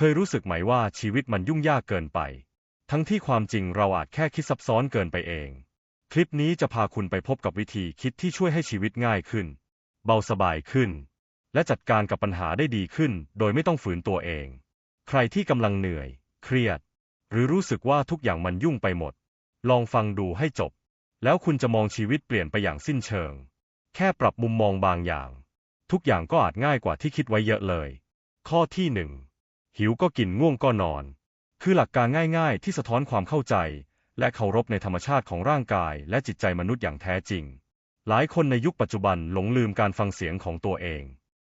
เคยรู้สึกไหมว่าชีวิตมันยุ่งยากเกินไป ทั้งที่ความจริงเราอาจแค่คิดซับซ้อนเกินไปเอง คลิปนี้จะพาคุณไปพบกับวิธีคิดที่ช่วยให้ชีวิตง่ายขึ้น เบาสบายขึ้น และจัดการกับปัญหาได้ดีขึ้น โดยไม่ต้องฝืนตัวเอง ใครที่กำลังเหนื่อย เครียด หรือรู้สึกว่าทุกอย่างมันยุ่งไปหมด ลองฟังดูให้จบ แล้วคุณจะมองชีวิตเปลี่ยนไปอย่างสิ้นเชิง แค่ปรับมุมมองบางอย่าง ทุกอย่างก็อาจง่ายกว่าที่คิดไว้เยอะเลย ข้อที่หนึ่ง หิวก็กินง่วงก็นอน คือหลักการง่ายๆ ที่สะท้อนความเข้าใจ และเคารพในธรรมชาติของร่างกาย และจิตใจมนุษย์อย่างแท้จริง หลายคนในยุคปัจจุบันหลงลืมการฟังเสียงของตัวเอง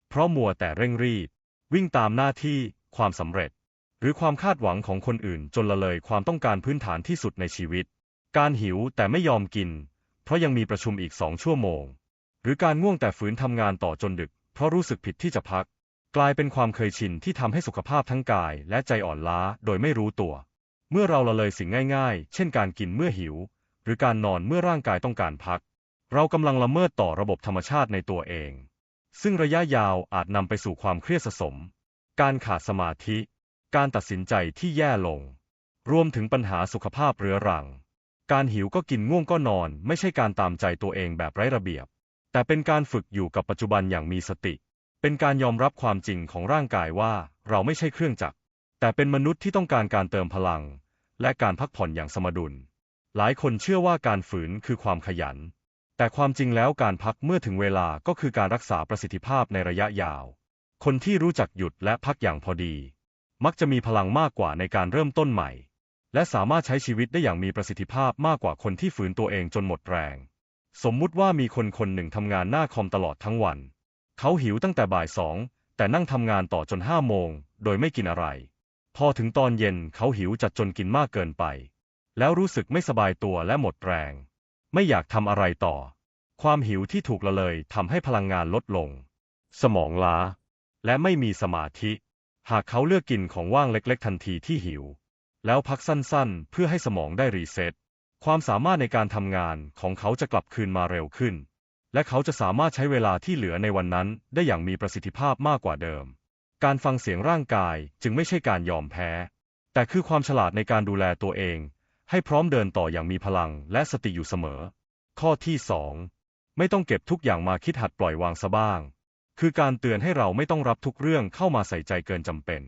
เพราะมัวแต่เร่งรีบ วิ่งตามหน้าที่ ความสำเร็จ หรือความคาดหวังของคนอื่นจนละเลยความต้องการพื้นฐานที่สุดในชีวิต การหิวแต่ไม่ยอมกิน เพราะยังมีประชุมอีกสองชั่วโมง หรือการง่วงแต่ฝืนทำงานต่อจนดึก เพราะรู้สึกผิดที่จะพัก กลายเป็นความเคยชินที่ทำให้สุขภาพทั้งกายและใจอ่อนล้าโดยไม่รู้ตัว เมื่อเราละเลยสิ่งง่ายๆ เช่นการกินเมื่อหิว หรือการนอนเมื่อร่างกายต้องการพัก เรากำลังละเมิดต่อระบบธรรมชาติในตัวเอง ซึ่งระยะยาวอาจนำไปสู่ความเครียดสะสม การขาดสมาธิ การตัดสินใจที่แย่ลง รวมถึงปัญหาสุขภาพเรื้อรัง การหิวก็กินง่วงก็นอน ไม่ใช่การตามใจตัวเองแบบไร้ระเบียบ แต่เป็นการฝึกอยู่กับปัจจุบันอย่างมีสติ เป็นการยอมรับความจริงของร่างกายว่าเราไม่ใช่เครื่องจักร แต่เป็นมนุษย์ที่ต้องการการเติมพลัง และการพักผ่อนอย่างสมดุล หลายคนเชื่อว่าการฝืนคือความขยัน แต่ความจริงแล้วการพักเมื่อถึงเวลาก็คือการรักษาประสิทธิภาพในระยะยาว คนที่รู้จักหยุดและพักอย่างพอดี มักจะมีพลังมากกว่าในการเริ่มต้นใหม่ และสามารถใช้ชีวิตได้อย่างมีประสิทธิภาพมากกว่าคนที่ฝืนตัวเองจนหมดแรง สมมุติว่ามีคนคนหนึ่งทำงานหน้าคอมตลอดทั้งวัน เขาหิวตั้งแต่บ่ายสอง แต่นั่งทำงานต่อจนห้าโมง โดยไม่กินอะไร พอถึงตอนเย็นเขาหิวจัดจนกินมากเกินไป แล้วรู้สึกไม่สบายตัวและหมดแรง ไม่อยากทำอะไรต่อ ความหิวที่ถูกละเลยทำให้พลังงานลดลง สมองล้า และไม่มีสมาธิ หากเขาเลือกกินของว่างเล็ก ๆ ทันทีที่หิว แล้วพักสั้นๆ เพื่อให้สมองได้รีเซ็ตความสามารถในการทำงานของเขาจะกลับคืนมาเร็วขึ้น และเขาจะสามารถใช้เวลาที่เหลือในวันนั้นได้อย่างมีประสิทธิภาพมากกว่าเดิม การฟังเสียงร่างกายจึงไม่ใช่การยอมแพ้ แต่คือความฉลาดในการดูแลตัวเอง ให้พร้อมเดินต่ออย่างมีพลังและสติอยู่เสมอ ข้อที่สองไม่ต้องเก็บทุกอย่างมาคิดหัดปล่อยวางซะบ้าง คือการเตือนให้เราไม่ต้องรับทุกเรื่องเข้ามาใส่ใจเกินจำเป็น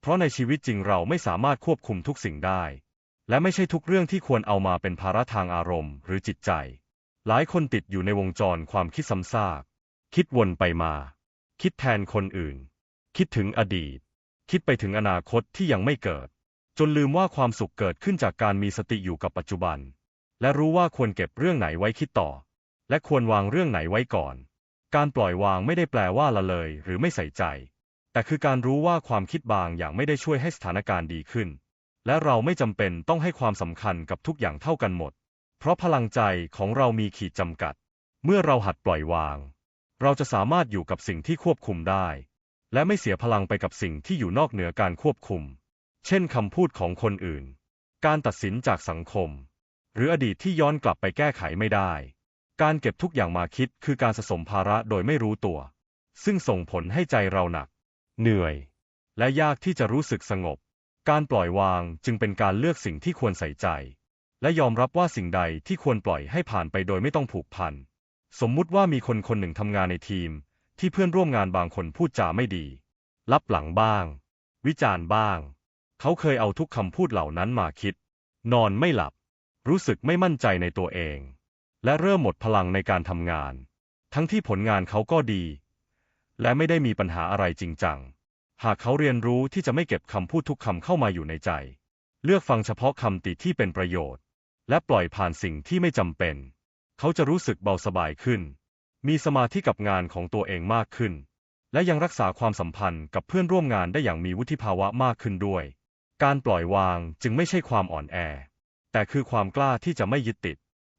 เพราะในชีวิตจริงเราไม่สามารถควบคุมทุกสิ่งได้ และไม่ใช่ทุกเรื่องที่ควรเอามาเป็นภาระทางอารมณ์ หรือจิตใจ หลายคนติดอยู่ในวงจรความคิดซ้ำซาก คิดวนไปมา คิดแทนคนอื่น คิดถึงอดีต คิดไปถึงอนาคตที่ยังไม่เกิด จนลืมว่าความสุขเกิดขึ้นจากการมีสติอยู่กับปัจจุบัน และรู้ว่าควรเก็บเรื่องไหนไว้คิดต่อ และควรวางเรื่องไหนไว้ก่อน การปล่อยวางไม่ได้แปลว่าละเลยหรือไม่ใส่ใจ แต่คือการรู้ว่าความคิดบางอย่างไม่ได้ช่วยให้สถานการณ์ดีขึ้น และเราไม่จำเป็นต้องให้ความสำคัญกับทุกอย่างเท่ากันหมด เพราะพลังใจของเรามีขีดจำกัด เมื่อเราหัดปล่อยวาง เราจะสามารถอยู่กับสิ่งที่ควบคุมได้ และไม่เสียพลังไปกับสิ่งที่อยู่นอกเหนือการควบคุม เช่นคำพูดของคนอื่น การตัดสินจากสังคม หรืออดีตที่ย้อนกลับไปแก้ไขไม่ได้ การเก็บทุกอย่างมาคิดคือการสะสมภาระโดยไม่รู้ตัว ซึ่งส่งผลให้ใจเราหนัก เหนื่อย และยากที่จะรู้สึกสงบ การปล่อยวางจึงเป็นการเลือกสิ่งที่ควรใส่ใจ และยอมรับว่าสิ่งใดที่ควรปล่อยให้ผ่านไปโดยไม่ต้องผูกพัน สมมุติว่ามีคนคนหนึ่งทำงานในทีม ที่เพื่อนร่วมงานบางคนพูดจาไม่ดี ลับหลังบ้าง วิจารณ์บ้าง เขาเคยเอาทุกคำพูดเหล่านั้นมาคิด นอนไม่หลับ รู้สึกไม่มั่นใจในตัวเอง และเริ่มหมดพลังในการทำงาน ทั้งที่ผลงานเขาก็ดี และไม่ได้มีปัญหาอะไรจริงจัง หากเขาเรียนรู้ที่จะไม่เก็บคำพูดทุกคำเข้ามาอยู่ในใจ เลือกฟังเฉพาะคำติที่เป็นประโยชน์ และปล่อยผ่านสิ่งที่ไม่จำเป็น เขาจะรู้สึกเบาสบายขึ้น มีสมาธิกับงานของตัวเองมากขึ้น และยังรักษาความสัมพันธ์กับเพื่อนร่วมงานได้อย่างมีวุฒิภาวะมากขึ้นด้วย การปล่อยวางจึงไม่ใช่ความอ่อนแอ แต่คือความกล้าที่จะไม่ยึดติด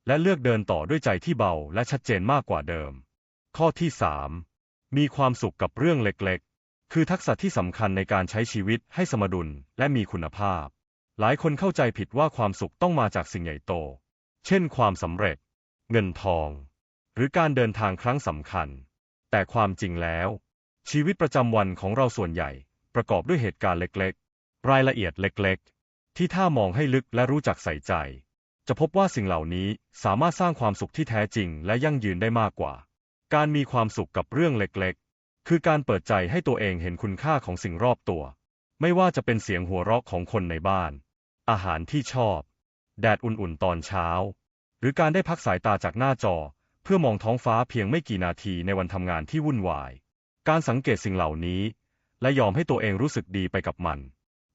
และเลือกเดินต่อด้วยใจที่เบาและชัดเจนมากกว่าเดิม ข้อที่ 3 มีความสุขกับเรื่องเล็กๆ คือทักษะที่สำคัญในการใช้ชีวิตให้สมดุลและมีคุณภาพ หลายคนเข้าใจผิดว่าความสุขต้องมาจากสิ่งใหญ่โต เช่นความสำเร็จ เงินทอง หรือการเดินทางครั้งสำคัญ แต่ความจริงแล้ว ชีวิตประจำวันของเราส่วนใหญ่ ประกอบด้วยเหตุการณ์เล็กๆ รายละเอียดเล็กๆ ที่ถ้ามองให้ลึกและรู้จักใส่ใจ จะพบว่าสิ่งเหล่านี้สามารถสร้างความสุขที่แท้จริงและยั่งยืนได้มากกว่า การมีความสุขกับเรื่องเล็กๆ คือการเปิดใจให้ตัวเองเห็นคุณค่าของสิ่งรอบตัว ไม่ว่าจะเป็นเสียงหัวเราะของคนในบ้าน อาหารที่ชอบ แดดอุ่นๆตอนเช้า หรือการได้พักสายตาจากหน้าจอ เพื่อมองท้องฟ้าเพียงไม่กี่นาทีในวันทำงานที่วุ่นวาย การสังเกตสิ่งเหล่านี้ และยอมให้ตัวเองรู้สึกดีไปกับมัน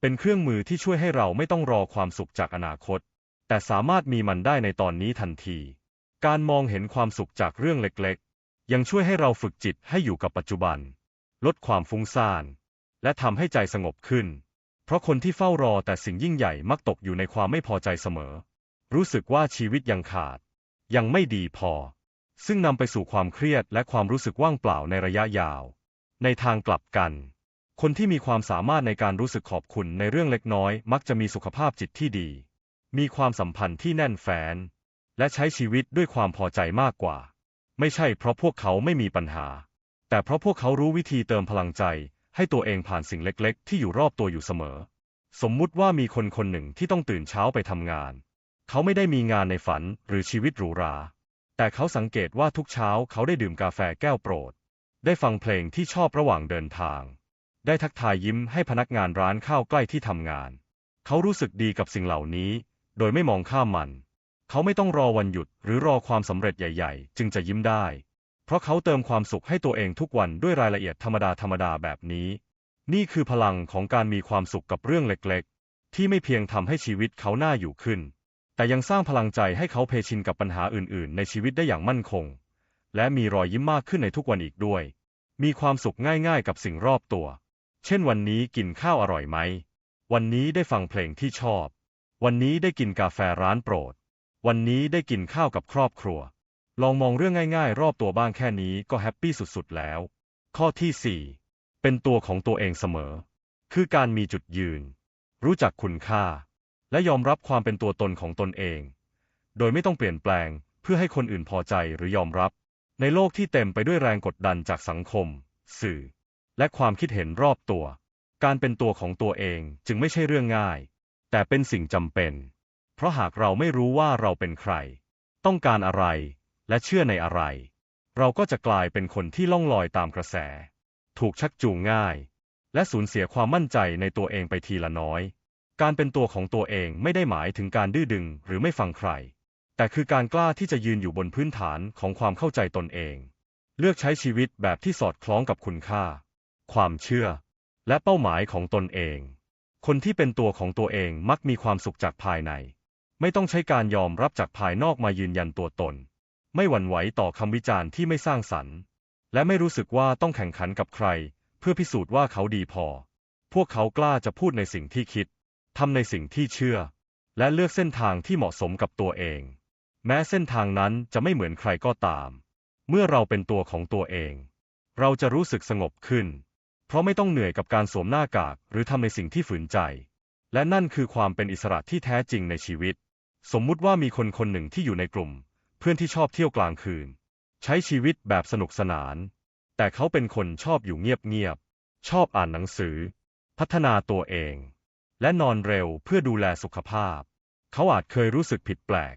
เป็นเครื่องมือที่ช่วยให้เราไม่ต้องรอความสุขจากอนาคต แต่สามารถมีมันได้ในตอนนี้ทันที การมองเห็นความสุขจากเรื่องเล็กๆ ยังช่วยให้เราฝึกจิตให้อยู่กับปัจจุบัน ลดความฟุ้งซ่าน และทำให้ใจสงบขึ้น เพราะคนที่เฝ้ารอแต่สิ่งยิ่งใหญ่มักตกอยู่ในความไม่พอใจเสมอ รู้สึกว่าชีวิตยังขาด ยังไม่ดีพอ ซึ่งนำไปสู่ความเครียดและความรู้สึกว่างเปล่าในระยะยาว ในทางกลับกัน คนที่มีความสามารถในการรู้สึกขอบคุณในเรื่องเล็กน้อย มักจะมีสุขภาพจิตที่ดี มีความสัมพันธ์ที่แน่นแฟ้นและใช้ชีวิตด้วยความพอใจมากกว่า ไม่ใช่เพราะพวกเขาไม่มีปัญหา แต่เพราะพวกเขารู้วิธีเติมพลังใจ ให้ตัวเองผ่านสิ่งเล็กๆ ที่อยู่รอบตัวอยู่เสมอ สมมุติว่ามีคนคนหนึ่งที่ต้องตื่นเช้าไปทำงาน เขาไม่ได้มีงานในฝันหรือชีวิตหรูหรา แต่เขาสังเกตว่าทุกเช้าเขาได้ดื่มกาแฟแก้วโปรด ได้ฟังเพลงที่ชอบระหว่างเดินทาง ได้ทักทายยิ้มให้พนักงานร้านข้าวใกล้ที่ทำงาน เขารู้สึกดีกับสิ่งเหล่านี้ โดยไม่มองข้ามมัน เขาไม่ต้องรอวันหยุดหรือรอความสำเร็จใหญ่ ๆ จึงจะยิ้มได้ เพราะเขาเติมความสุขให้ตัวเองทุกวันด้วยรายละเอียดธรรมดาธรรมดาแบบนี้ นี่คือพลังของการมีความสุขกับเรื่องเล็กๆ ที่ไม่เพียงทำให้ชีวิตเขาน่าอยู่ขึ้น แต่ยังสร้างพลังใจให้เขาเพชินกับปัญหาอื่นๆ ในชีวิตได้อย่างมั่นคง และมีรอยยิ้มมากขึ้นในทุกวันอีกด้วย มีความสุขง่ายๆ กับสิ่งรอบตัว เช่นวันนี้กินข้าวอร่อยไหม วันนี้ได้ฟังเพลงที่ชอบ วันนี้ได้กินกาแฟร้านโปรด วันนี้ได้กินข้าวกับครอบครัว ลองมองเรื่องง่ายๆ รอบตัวบ้างแค่นี้ก็แฮปปี้สุดๆแล้ว ข้อที่ 4 เป็นตัวของตัวเองเสมอ คือการมีจุดยืน รู้จักคุณค่า และยอมรับความเป็นตัวตนของตนเอง โดยไม่ต้องเปลี่ยนแปลงเพื่อให้คนอื่นพอใจหรือยอมรับ ในโลกที่เต็มไปด้วยแรงกดดันจากสังคม สื่อ และความคิดเห็นรอบตัว การเป็นตัวของตัวเองจึงไม่ใช่เรื่องง่าย แต่เป็นสิ่งจำเป็น เพราะหากเราไม่รู้ว่าเราเป็นใคร ต้องการอะไร และเชื่อในอะไร เราก็จะกลายเป็นคนที่ล่องลอยตามกระแส ถูกชักจูงง่าย และสูญเสียความมั่นใจในตัวเองไปทีละน้อย การเป็นตัวของตัวเองไม่ได้หมายถึงการดื้อดึงหรือไม่ฟังใคร แต่คือการกล้าที่จะยืนอยู่บนพื้นฐานของความเข้าใจตนเอง เลือกใช้ชีวิตแบบที่สอดคล้องกับคุณค่า ความเชื่อ และเป้าหมายของตนเอง คนที่เป็นตัวของตัวเองมักมีความสุขจากภายใน ไม่ต้องใช้การยอมรับจากภายนอกมายืนยันตัวตน ไม่หวั่นไหวต่อคำวิจารณ์ที่ไม่สร้างสรรค์ และไม่รู้สึกว่าต้องแข่งขันกับใคร เพื่อพิสูจน์ว่าเขาดีพอ พวกเขากล้าจะพูดในสิ่งที่คิดทำในสิ่งที่เชื่อ และเลือกเส้นทางที่เหมาะสมกับตัวเอง แม้เส้นทางนั้นจะไม่เหมือนใครก็ตาม เมื่อเราเป็นตัวของตัวเอง เราจะรู้สึกสงบขึ้น เพราะไม่ต้องเหนื่อยกับการสวมหน้ากากหรือทำในสิ่งที่ฝืนใจ และนั่นคือความเป็นอิสระที่แท้จริงในชีวิต สมมุติว่ามีคนคนหนึ่งที่อยู่ในกลุ่ม เพื่อนที่ชอบเที่ยวกลางคืน ใช้ชีวิตแบบสนุกสนาน แต่เขาเป็นคนชอบอยู่เงียบๆ ชอบอ่านหนังสือ พัฒนาตัวเอง และนอนเร็วเพื่อดูแลสุขภาพ เขาอาจเคยรู้สึกผิดแปลก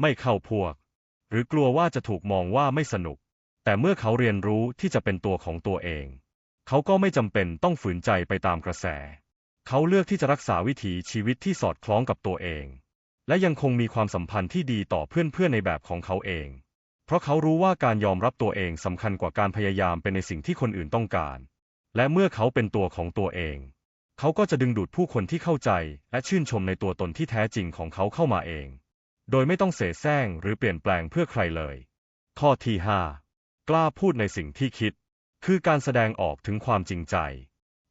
ไม่เข้าพวก หรือกลัวว่าจะถูกมองว่าไม่สนุก แต่เมื่อเขาเรียนรู้ที่จะเป็นตัวของตัวเอง เขาก็ไม่จำเป็นต้องฝืนใจไปตามกระแส เขาเลือกที่จะรักษาวิถีชีวิตที่สอดคล้องกับตัวเอง และยังคงมีความสัมพันธ์ที่ดีต่อเพื่อนๆในแบบของเขาเอง เพราะเขารู้ว่าการยอมรับตัวเองสำคัญกว่าการพยายามเป็นในสิ่งที่คนอื่นต้องการ และเมื่อเขาเป็นตัวของตัวเอง เขาก็จะดึงดูดผู้คนที่เข้าใจ และชื่นชมในตัวตนที่แท้จริงของเขาเข้ามาเอง โดยไม่ต้องเสแสร้งหรือเปลี่ยนแปลงเพื่อใครเลย ข้อที่ 5 กล้าพูดในสิ่งที่คิด คือการแสดงออกถึงความจริงใจ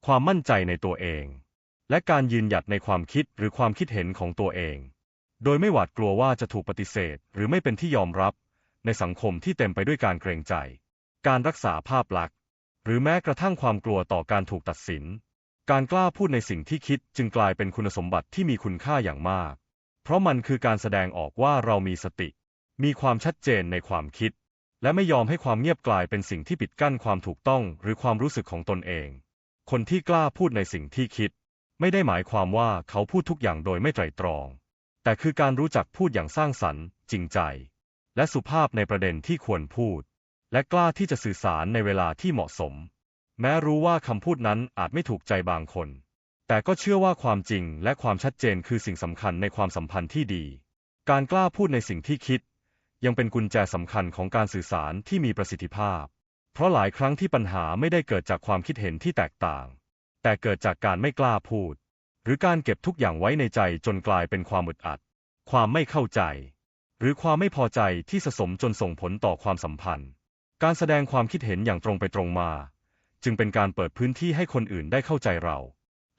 ความมั่นใจในตัวเอง และการยืนหยัดในความคิดหรือความคิดเห็นของตัวเอง โดยไม่หวาดกลัวว่าจะถูกปฏิเสธ หรือไม่เป็นที่ยอมรับ ในสังคมที่เต็มไปด้วยการเกรงใจ การรักษาภาพลักษณ์ หรือแม้กระทั่งความกลัวต่อการถูกตัดสิน การกล้าพูดในสิ่งที่คิดจึงกลายเป็นคุณสมบัติที่มีคุณค่าอย่างมาก เพราะมันคือการแสดงออกว่าเรามีสติ มีความชัดเจนในความคิด และไม่ยอมให้ความเงียบกลายเป็นสิ่งที่ปิดกั้นความถูกต้องหรือความรู้สึกของตนเอง คนที่กล้าพูดในสิ่งที่คิด ไม่ได้หมายความว่าเขาพูดทุกอย่างโดยไม่ไตร่ตรอง แต่คือการรู้จักพูดอย่างสร้างสรรค์ จริงใจ และสุภาพในประเด็นที่ควรพูด และกล้าที่จะสื่อสารในเวลาที่เหมาะสม แม้รู้ว่าคำพูดนั้นอาจไม่ถูกใจบางคน แต่ก็เชื่อว่าความจริงและความชัดเจนคือสิ่งสำคัญในความสัมพันธ์ที่ดี การกล้าพูดในสิ่งที่คิด ยังเป็นกุญแจสำคัญของการสื่อสารที่มีประสิทธิภาพ เพราะหลายครั้งที่ปัญหาไม่ได้เกิดจากความคิดเห็นที่แตกต่าง แต่เกิดจากการไม่กล้าพูด หรือการเก็บทุกอย่างไว้ในใจจนกลายเป็นความอึดอัด ความไม่เข้าใจ หรือความไม่พอใจที่สะสมจนส่งผลต่อความสัมพันธ์ การแสดงความคิดเห็นอย่างตรงไปตรงมา จึงเป็นการเปิดพื้นที่ให้คนอื่นได้เข้าใจเรา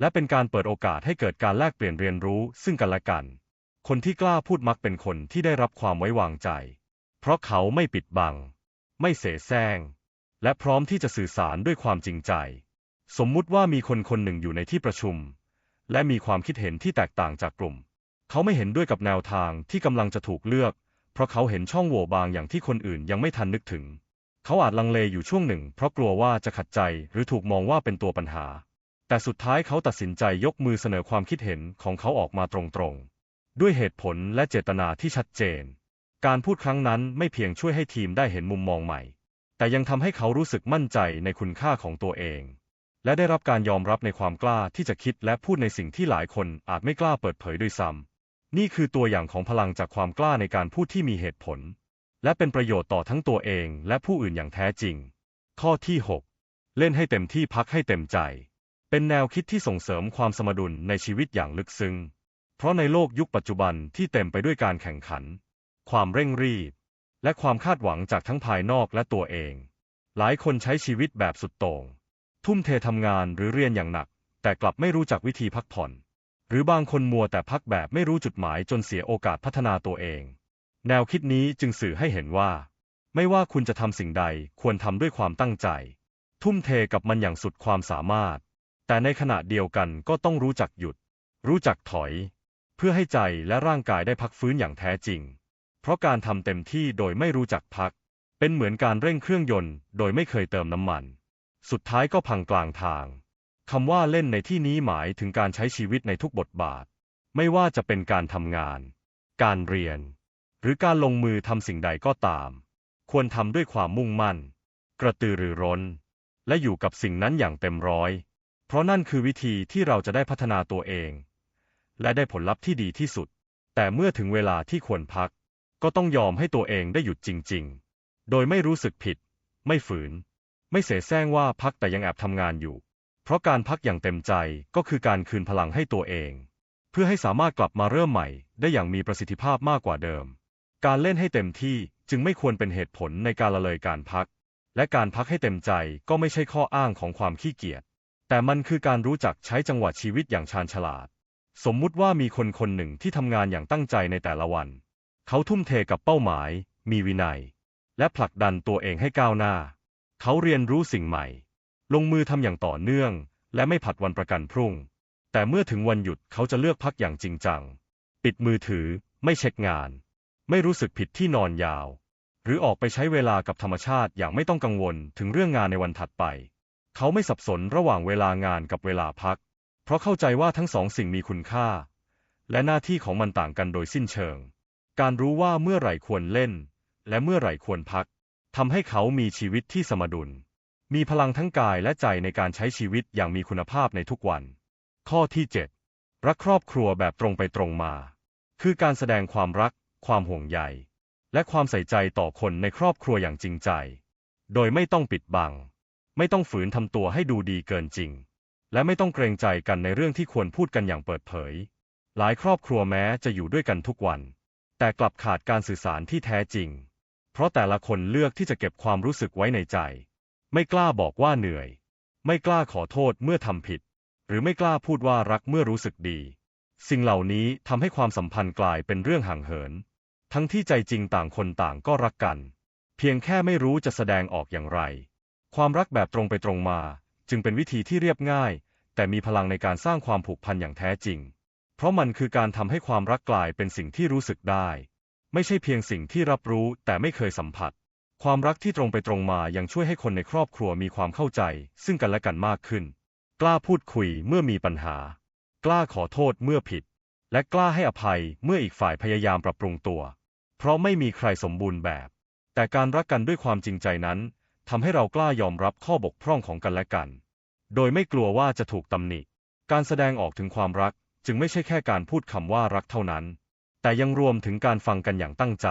และเป็นการเปิดโอกาสให้เกิดการแลกเปลี่ยนเรียนรู้ซึ่งกันและกัน คนที่กล้าพูดมักเป็นคนที่ได้รับความไว้วางใจ เพราะเขาไม่ปิดบัง ไม่เสแสร้ง และพร้อมที่จะสื่อสารด้วยความจริงใจ สมมุติว่ามีคนคนหนึ่งอยู่ในที่ประชุม และมีความคิดเห็นที่แตกต่างจากกลุ่ม เขาไม่เห็นด้วยกับแนวทางที่กำลังจะถูกเลือก เพราะเขาเห็นช่องโหว่บางอย่างที่คนอื่นยังไม่ทันนึกถึง เขาอาจลังเลอยู่ช่วงหนึ่ง เพราะกลัวว่าจะขัดใจหรือถูกมองว่าเป็นตัวปัญหา แต่สุดท้ายเขาตัดสินใจยกมือเสนอความคิดเห็นของเขาออกมาตรงๆ ด้วยเหตุผลและเจตนาที่ชัดเจน การพูดครั้งนั้นไม่เพียงช่วยให้ทีมได้เห็นมุมมองใหม่ แต่ยังทำให้เขารู้สึกมั่นใจในคุณค่าของตัวเอง และได้รับการยอมรับในความกล้าที่จะคิดและพูดในสิ่งที่หลายคนอาจไม่กล้าเปิดเผยด้วยซ้ำนี่คือตัวอย่างของพลังจากความกล้าในการพูดที่มีเหตุผล และเป็นประโยชน์ต่อทั้งตัวเองและผู้อื่นอย่างแท้จริง ข้อที่ 6 เล่นให้เต็มที่พักให้เต็มใจ เป็นแนวคิดที่ส่งเสริมความสมดุลในชีวิตอย่างลึกซึ้ง เพราะในโลกยุคปัจจุบันที่เต็มไปด้วยการแข่งขัน ความเร่งรีบ และความคาดหวังจากทั้งภายนอกและตัวเอง หลายคนใช้ชีวิตแบบสุดโต่ง ทุ่มเททำงานหรือเรียนอย่างหนัก แต่กลับไม่รู้จักวิธีพักผ่อน หรือบางคนมัวแต่พักแบบไม่รู้จุดหมายจนเสียโอกาสพัฒนาตัวเอง แนวคิดนี้จึงสื่อให้เห็นว่า ไม่ว่าคุณจะทำสิ่งใดควรทำด้วยความตั้งใจ ทุ่มเทกับมันอย่างสุดความสามารถ แต่ในขณะเดียวกันก็ต้องรู้จักหยุด รู้จักถอย เพื่อให้ใจและร่างกายได้พักฟื้นอย่างแท้จริง เพราะการทำเต็มที่โดยไม่รู้จักพัก เป็นเหมือนการเร่งเครื่องยนต์ โดยไม่เคยเติมน้ำมัน สุดท้ายก็พังกลางทาง คำว่าเล่นในที่นี้หมายถึงการใช้ชีวิตในทุกบทบาท ไม่ว่าจะเป็นการทำงาน การเรียน หรือการลงมือทำสิ่งใดก็ตาม ควรทำด้วยความมุ่งมั่น กระตือรือร้น และอยู่กับสิ่งนั้นอย่างเต็มร้อย เพราะนั่นคือวิธีที่เราจะได้พัฒนาตัวเอง และได้ผลลัพธ์ที่ดีที่สุด แต่เมื่อถึงเวลาที่ควรพัก ก็ต้องยอมให้ตัวเองได้หยุดจริง ๆ โดยไม่รู้สึกผิด ไม่ฝืน ไม่เสแสร้งว่าพักแต่ยังแอบทำงานอยู่ เพราะการพักอย่างเต็มใจก็คือการคืนพลังให้ตัวเอง เพื่อให้สามารถกลับมาเริ่มใหม่ ได้อย่างมีประสิทธิภาพมากกว่าเดิม การเล่นให้เต็มที่จึงไม่ควรเป็นเหตุผลในการละเลยการพัก และการพักให้เต็มใจก็ไม่ใช่ข้ออ้างของความขี้เกียจ แต่มันคือการรู้จักใช้จังหวะชีวิตอย่างชาญฉลาด สมมุติว่ามีคนคนหนึ่งที่ทำงานอย่างตั้งใจในแต่ละวัน เขาทุ่มเทกับเป้าหมาย มีวินัย และผลักดันตัวเองให้ก้าวหน้า เขาเรียนรู้สิ่งใหม่ ลงมือทำอย่างต่อเนื่อง และไม่ผัดวันประกันพรุ่ง แต่เมื่อถึงวันหยุดเขาจะเลือกพักอย่างจริงจัง ปิดมือถือ ไม่เช็คงาน ไม่รู้สึกผิดที่นอนยาว หรือออกไปใช้เวลากับธรรมชาติอย่างไม่ต้องกังวลถึงเรื่องงานในวันถัดไป เขาไม่สับสนระหว่างเวลางานกับเวลาพัก เพราะเข้าใจว่าทั้งสองสิ่งมีคุณค่า และหน้าที่ของมันต่างกันโดยสิ้นเชิง การรู้ว่าเมื่อไหร่ควรเล่น และเมื่อไหร่ควรพัก ทำให้เขามีชีวิตที่สมดุล มีพลังทั้งกายและใจในการใช้ชีวิตอย่างมีคุณภาพในทุกวัน ข้อที่ 7 รักครอบครัวแบบตรงไปตรงมา คือการแสดงความรัก ความห่วงใย และความใส่ใจต่อคนในครอบครัวอย่างจริงใจ โดยไม่ต้องปิดบัง ไม่ต้องฝืนทำตัวให้ดูดีเกินจริง และไม่ต้องเกรงใจกันในเรื่องที่ควรพูดกันอย่างเปิดเผย หลายครอบครัวแม้จะอยู่ด้วยกันทุกวัน แต่กลับขาดการสื่อสารที่แท้จริง เพราะแต่ละคนเลือกที่จะเก็บความรู้สึกไว้ในใจ ไม่กล้าบอกว่าเหนื่อย ไม่กล้าขอโทษเมื่อทำผิด หรือไม่กล้าพูดว่ารักเมื่อรู้สึกดี สิ่งเหล่านี้ทำให้ความสัมพันธ์กลายเป็นเรื่องห่างเหิน ทั้งที่ใจจริงต่างคนต่างก็รักกัน เพียงแค่ไม่รู้จะแสดงออกอย่างไร ความรักแบบตรงไปตรงมา จึงเป็นวิธีที่เรียบง่าย แต่มีพลังในการสร้างความผูกพันอย่างแท้จริง เพราะมันคือการทำให้ความรักกลายเป็นสิ่งที่รู้สึกได้ ไม่ใช่เพียงสิ่งที่รับรู้แต่ไม่เคยสัมผัส ความรักที่ตรงไปตรงมายังช่วยให้คนในครอบครัวมีความเข้าใจ ซึ่งกันและกันมากขึ้น กล้าพูดคุยเมื่อมีปัญหา กล้าขอโทษเมื่อผิด และกล้าให้อภัยเมื่ออีกฝ่ายพยายามปรับปรุงตัว เพราะไม่มีใครสมบูรณ์แบบ แต่การรักกันด้วยความจริงใจนั้นทำให้เรากล้ายอมรับข้อบกพร่องของกันและกัน โดยไม่กลัวว่าจะถูกตำหนิ การแสดงออกถึงความรักจึงไม่ใช่แค่การพูดคำว่ารักเท่านั้น แต่ยังรวมถึงการฟังกันอย่างตั้งใจ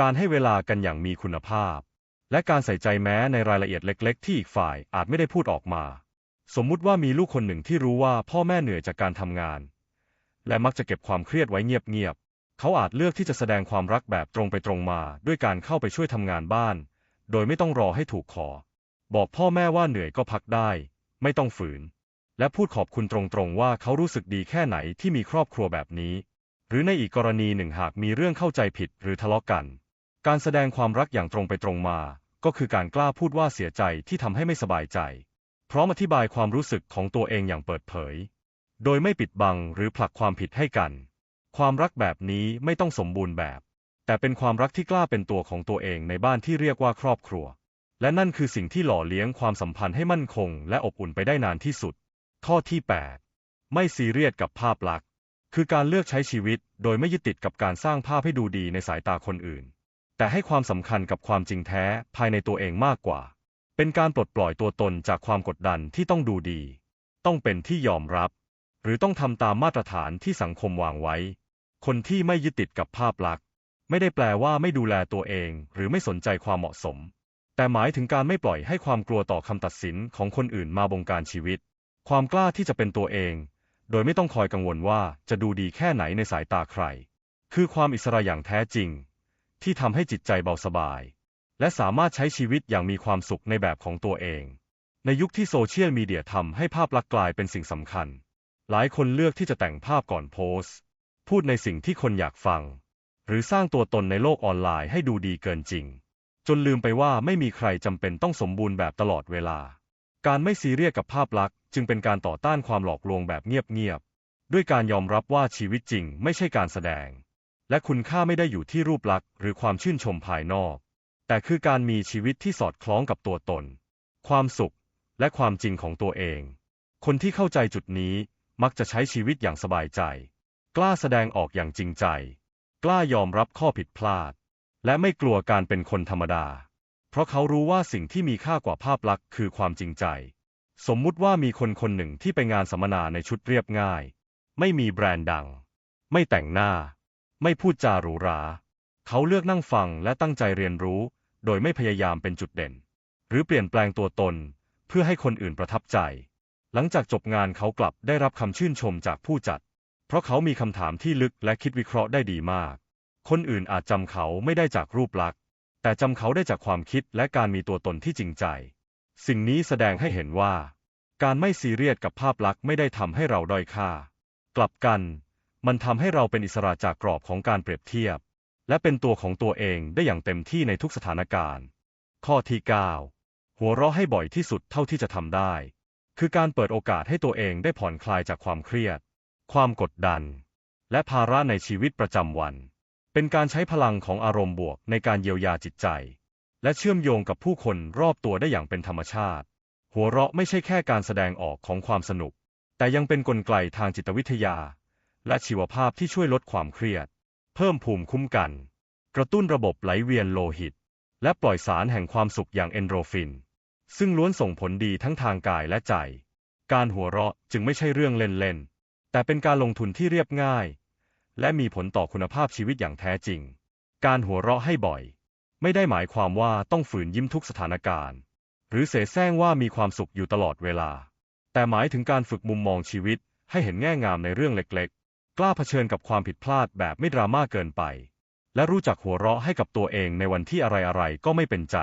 การให้เวลากันอย่างมีคุณภาพ และการใส่ใจแม้ในรายละเอียดเล็ก ๆ ที่อีกฝ่ายอาจไม่ได้พูดออกมา สมมุติว่ามีลูกคนหนึ่งที่รู้ว่าพ่อแม่เหนื่อยจากการทำงาน และมักจะเก็บความเครียดไว้เงียบ ๆ เขาอาจเลือกที่จะแสดงความรักแบบตรงไปตรงมา ด้วยการเข้าไปช่วยทำงานบ้าน โดยไม่ต้องรอให้ถูกขอ บอกพ่อแม่ว่าเหนื่อยก็พักได้ ไม่ต้องฝืน และพูดขอบคุณตรง ๆ ว่าเขารู้สึกดีแค่ไหนที่มีครอบครัวแบบนี้ หรือในอีกกรณีหนึ่งหากมีเรื่องเข้าใจผิดหรือทะเลาะกัน การแสดงความรักอย่างตรงไปตรงมา ก็คือการกล้าพูดว่าเสียใจที่ทำให้ไม่สบายใจ พร้อมอธิบายความรู้สึกของตัวเองอย่างเปิดเผย โดยไม่ปิดบังหรือผลักความผิดให้กัน ความรักแบบนี้ไม่ต้องสมบูรณ์แบบ แต่เป็นความรักที่กล้าเป็นตัวของตัวเองในบ้านที่เรียกว่าครอบครัว และนั่นคือสิ่งที่หล่อเลี้ยงความสัมพันธ์ให้มั่นคง และอบอุ่นไปได้นานที่สุด ข้อที่ 8 ไม่ซีเรียสกับภาพลักษณ์ คือการเลือกใช้ชีวิตโดยไม่ยึดติดกับการสร้างภาพให้ดูดีในสายตาคนอื่น แต่ให้ความสำคัญกับความจริงแท้ภายในตัวเองมากกว่า เป็นการปลดปล่อยตัวตนจากความกดดันที่ต้องดูดี ต้องเป็นที่ยอมรับ หรือต้องทำตามมาตรฐานที่สังคมวางไว้ คนที่ไม่ยึดติดกับภาพลักษณ์ ไม่ได้แปลว่าไม่ดูแลตัวเอง หรือไม่สนใจความเหมาะสม แต่หมายถึงการไม่ปล่อยให้ความกลัวต่อคำตัดสินของคนอื่นมาบงการชีวิต ความกล้าที่จะเป็นตัวเอง โดยไม่ต้องคอยกังวลว่าจะดูดีแค่ไหนในสายตาใคร คือความอิสระอย่างแท้จริง ที่ทำให้จิตใจเบาสบาย และสามารถใช้ชีวิตอย่างมีความสุขในแบบของตัวเอง ในยุคที่โซเชียลมีเดียทำให้ภาพลักษณ์กลายเป็นสิ่งสำคัญ หลายคนเลือกที่จะแต่งภาพก่อนโพสต์ พูดในสิ่งที่คนอยากฟัง หรือสร้างตัวตนในโลกออนไลน์ให้ดูดีเกินจริง จนลืมไปว่าไม่มีใครจำเป็นต้องสมบูรณ์แบบตลอดเวลา การไม่ซีเรียสกับภาพลักษณ์จึงเป็นการต่อต้านความหลอกลวงแบบเงียบๆ ด้วยการยอมรับว่าชีวิตจริงไม่ใช่การแสดง และคุณค่าไม่ได้อยู่ที่รูปลักษณ์หรือความชื่นชมภายนอก แต่คือการมีชีวิตที่สอดคล้องกับตัวตน ความสุข และความจริงของตัวเอง คนที่เข้าใจจุดนี้มักจะใช้ชีวิตอย่างสบายใจ กล้าแสดงออกอย่างจริงใจ กล้ายอมรับข้อผิดพลาด และไม่กลัวการเป็นคนธรรมดา ราะเขารู้ว่าสิ่งที่มีค่ากว่าภาพลักษณ์คือความจริงใจ สมมุติว่ามีคนคนหนึ่งที่ไปงานสัมมนาในชุดเรียบง่าย ไม่มีแบรนด์ดัง ไม่แต่งหน้า ไม่พูดจาหรูหรา เขาเลือกนั่งฟังและตั้งใจเรียนรู้ โดยไม่พยายามเป็นจุดเด่น หรือเปลี่ยนแปลงตัวตน เพื่อให้คนอื่นประทับใจ หลังจากจบงานเขากลับได้รับคำชื่นชมจากผู้จัด เพราะเขามีคำถามที่ลึกและคิดวิเคราะห์ได้ดีมาก คนอื่นอาจจำเขาไม่ได้จากรูปลักษณ์ แต่จำเขาได้จากความคิดและการมีตัวตนที่จริงใจ สิ่งนี้แสดงให้เห็นว่า การไม่ซีเรียสกับภาพลักษณ์ไม่ได้ทำให้เราด้อยค่า กลับกัน มันทำให้เราเป็นอิสระจากกรอบของการเปรียบเทียบ และเป็นตัวของตัวเองได้อย่างเต็มที่ในทุกสถานการณ์ ข้อที่ 9 หัวเราะให้บ่อยที่สุดเท่าที่จะทำได้ คือการเปิดโอกาสให้ตัวเองได้ผ่อนคลายจากความเครียด ความกดดัน และภาระในชีวิตประจำวัน เป็นการใช้พลังของอารมณ์บวกในการเยียวยาจิตใจ และเชื่อมโยงกับผู้คนรอบตัวได้อย่างเป็นธรรมชาติ หัวเราะไม่ใช่แค่การแสดงออกของความสนุก แต่ยังเป็นนกลไกทางจิตวิทยา และชีวภาพที่ช่วยลดความเครียด เพิ่มภูมิคุ้มกัน กระตุ้นระบบไหลเวียนโลหิต และปล่อยสารแห่งความสุขอย่างเอนโดรฟิน ซึ่งล้วนส่งผลดีทั้งทางกายและใจ การหัวเราะจึงไม่ใช่เรื่องเล่นๆแต่เป็นการลงทุนที่เรียบง่าย และมีผลต่อคุณภาพชีวิตอย่างแท้จริง การหัวเราะให้บ่อย ไม่ได้หมายความว่าต้องฝืนยิ้มทุกสถานการณ์ หรือเสแสร้งว่ามีความสุขอยู่ตลอดเวลา แต่หมายถึงการฝึกมุมมองชีวิตให้เห็นแง่งามในเรื่องเล็กๆ กล้าเผชิญกับความผิดพลาดแบบไม่ดราม่าเกินไป และรู้จักหัวเราะให้กับตัวเองในวันที่อะไรๆ ก็ไม่เป็นใจ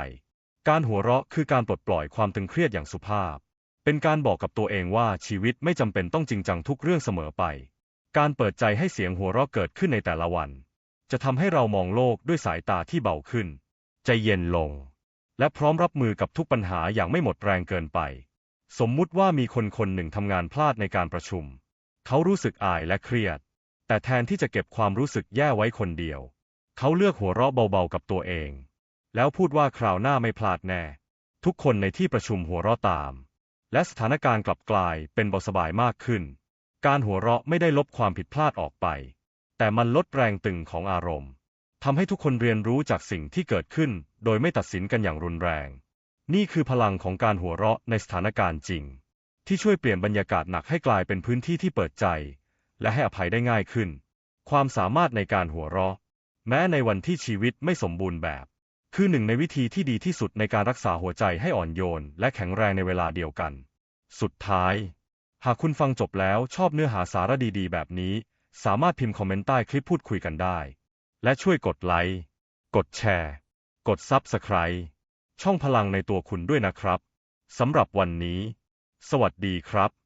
การหัวเราะคือการปลดปล่อยความตึงเครียดอย่างสุภาพ เป็นการบอกกับตัวเองว่าชีวิตไม่จำเป็นต้องจริงจังทุกเรื่องเสมอไป การเปิดใจให้เสียงหัวเราะเกิดขึ้นในแต่ละวัน จะทำให้เรามองโลกด้วยสายตาที่เบาขึ้น ใจเย็นลง และพร้อมรับมือกับทุกปัญหาอย่างไม่หมดแรงเกินไป สมมุติว่ามีคนคนหนึ่งทำงานพลาดในการประชุม เขารู้สึกอายและเครียด แต่แทนที่จะเก็บความรู้สึกแย่ไว้คนเดียว เขาเลือกหัวเราะเบาๆกับตัวเอง แล้วพูดว่าคราวหน้าไม่พลาดแน่ ทุกคนในที่ประชุมหัวเราะตาม และสถานการณ์กลับกลายเป็นเบาสบายมากขึ้น การหัวเราะไม่ได้ลบความผิดพลาดออกไป แต่มันลดแรงตึงของอารมณ์ทำให้ทุกคนเรียนรู้จากสิ่งที่เกิดขึ้น โดยไม่ตัดสินกันอย่างรุนแรง นี่คือพลังของการหัวเราะในสถานการณ์จริง ที่ช่วยเปลี่ยนบรรยากาศหนักให้กลายเป็นพื้นที่ที่เปิดใจ และให้อภัยได้ง่ายขึ้น ความสามารถในการหัวเราะ แม้ในวันที่ชีวิตไม่สมบูรณ์แบบ คือหนึ่งในวิธีที่ดีที่สุดในการรักษาหัวใจให้อ่อนโยน และแข็งแรงในเวลาเดียวกัน สุดท้าย หากคุณฟังจบแล้วชอบเนื้อหาสาระดีๆ แบบนี้ สามารถพิมพ์คอมเมนต์ใต้คลิปพูดคุยกันได้ และช่วยกดไลค์ กดแชร์ กดซับสไคร b e ช่องพลังในตัวคุณด้วยนะครับ สำหรับวันนี้ สวัสดีครับ